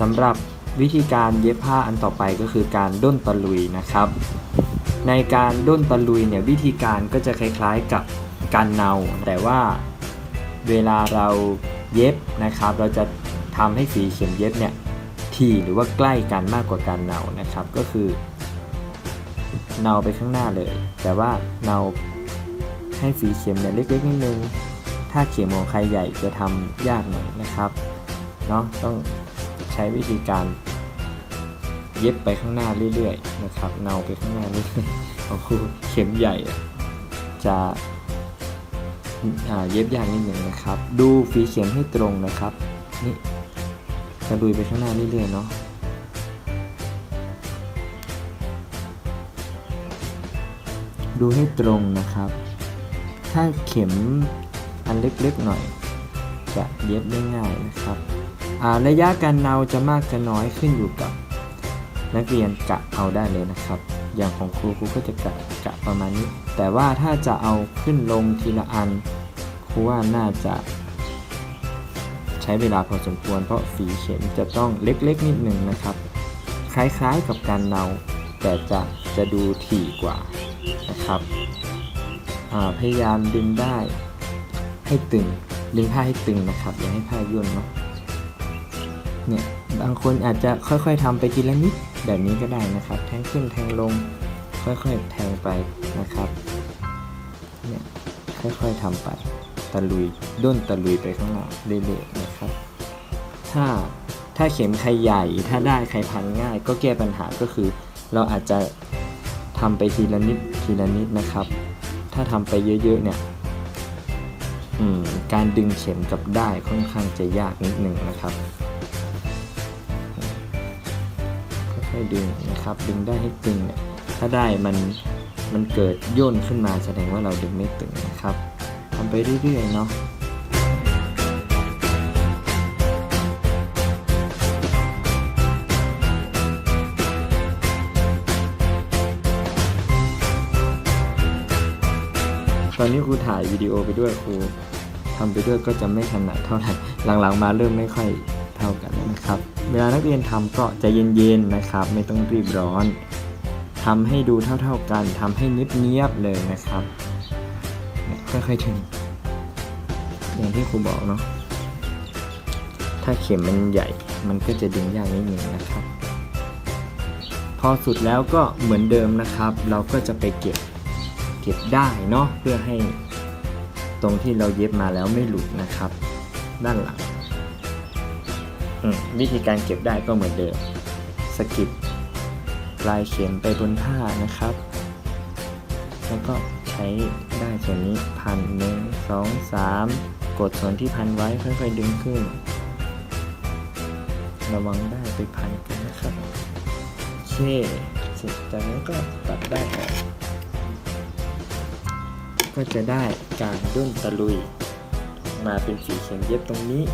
สำหรับวิธีการเย็บผ้าอันต่อไปก็คือการด้นตะลุยนะครับ ในการด้นตะลุยเนี่ยวิธีการก็จะคล้ายๆกับการเนา แต่ว่าเวลาเราเย็บนะครับ เราจะทำให้ฝีเข็มเย็บเนี่ยถี่หรือว่าใกล้กันมากกว่าการเนานะครับ ก็คือเนาไปข้างหน้าเลย แต่ว่าเนาให้ฝีเข็มเนี่ยเล็กๆนิดนึงถ้าเข็มของใครใหญ่จะทำยากหน่อยนะครับเนาะต้อง ช้วิธีการเย็บไปข้างหน้าเรื่อยๆนะครับเนาไปข้างหน้าเรื่อยๆของครูเข็มใหญ่ จะเย็บยากนิดหนึ่งนะครับ ดูฝีเข็มให้ตรงนะครับนี่จะดุยไปข้างหน้าเรื่อยๆเนาะดูให้ตรงนะครับ ถ้าเข็มอันเล็กๆหน่อย จะเย็บได้ง่ายนะครับ ระยะการเนาจะมากจะน้อยขึ้นอยู่กับ นักเรียนกะเอาได้เลยนะครับ อย่างของครูครูก็จะกะกะประมาณนี้ แต่ว่าถ้าจะเอาขึ้นลงทีละอันครูว่าน่าจะ ใช้เวลาพอสมควร เพราะฝีเข็มจะต้องเล็กๆนิดหนึ่งนะครับ คล้ายๆกับการเนา แต่จะจะดูถี่กว่านะครับพยายามดึงได้ให้ตึงดึงผ้าให้ตึงนะครับอย่าให้ผ้าย่นเนาะ เนี่ยบางคนอาจจะค่อยๆทำไปทีละนิดแบบนี้ก็ได้นะครับ แทงขึ้นแทงลง ค่อยๆแทงไปนะครับเนี่ยค่อยๆทำไปตะลุยด้นตะลุยไปข้างหน้าเรื่อยๆนะครับ ถ้าถ้าเข็มใครใหญ่ ถ้าได้ใครพันง่าย ก็แก้ปัญหาก็คือ เราอาจจะทำไปทีละนิดทีละนิดนะครับ ถ้าทำไปเยอะๆเนี่ยการดึงเข็มกับได้ค่อนข้างจะยากนิดหนึ่งนะครับ ค่อยๆดึงนะครับ ดึงได้ให้ตึงเนี่ยถ้าได้มันมันเกิดย่นขึ้นมาแสดงว่าเราดึงไม่ตึงนะครับทำไปเรื่อยๆเนาะตอนนี้ครูถ่ายวิดีโอไปด้วยครูทำไปด้วยก็จะไม่ถนัดเท่าไหร่หลังๆมาเริ่มไม่ค่อยเท่ากัน เวลานักเรียนทำก็ใจเย็นๆนะครับ ไม่ต้องรีบร้อนทำให้ดูเท่าๆกันทำให้เนียบๆเลยนะครับค่อยๆถึงอย่างที่ครูบอกเนาะถ้าเข็มมันใหญ่ มันก็จะดึงยากนิดหนึ่งนะครับ พอสุดแล้วก็เหมือนเดิมนะครับ เราก็จะไปเก็บเก็บได้เนาะเพื่อให้ตรงที่เราเย็บมาแล้วไม่หลุดนะครับ ด้านหลัง วิธีการเก็บได้ก็เหมือนเดิมสกิดปลายเข็มไปบนผ้านะครับ แล้วก็ใช้ได้ส่วนนี้พันหนึ่งสองสามกดส่วนที่พันไว้ค่อยๆดึงขึ้น ระวังได้ไปพันกันนะครับโอเคเสร็จจากนั้นก็ตัดได้ออกก็จะได้การด้นตะลุย มาเป็นสีเข็มเย็บตรงนี้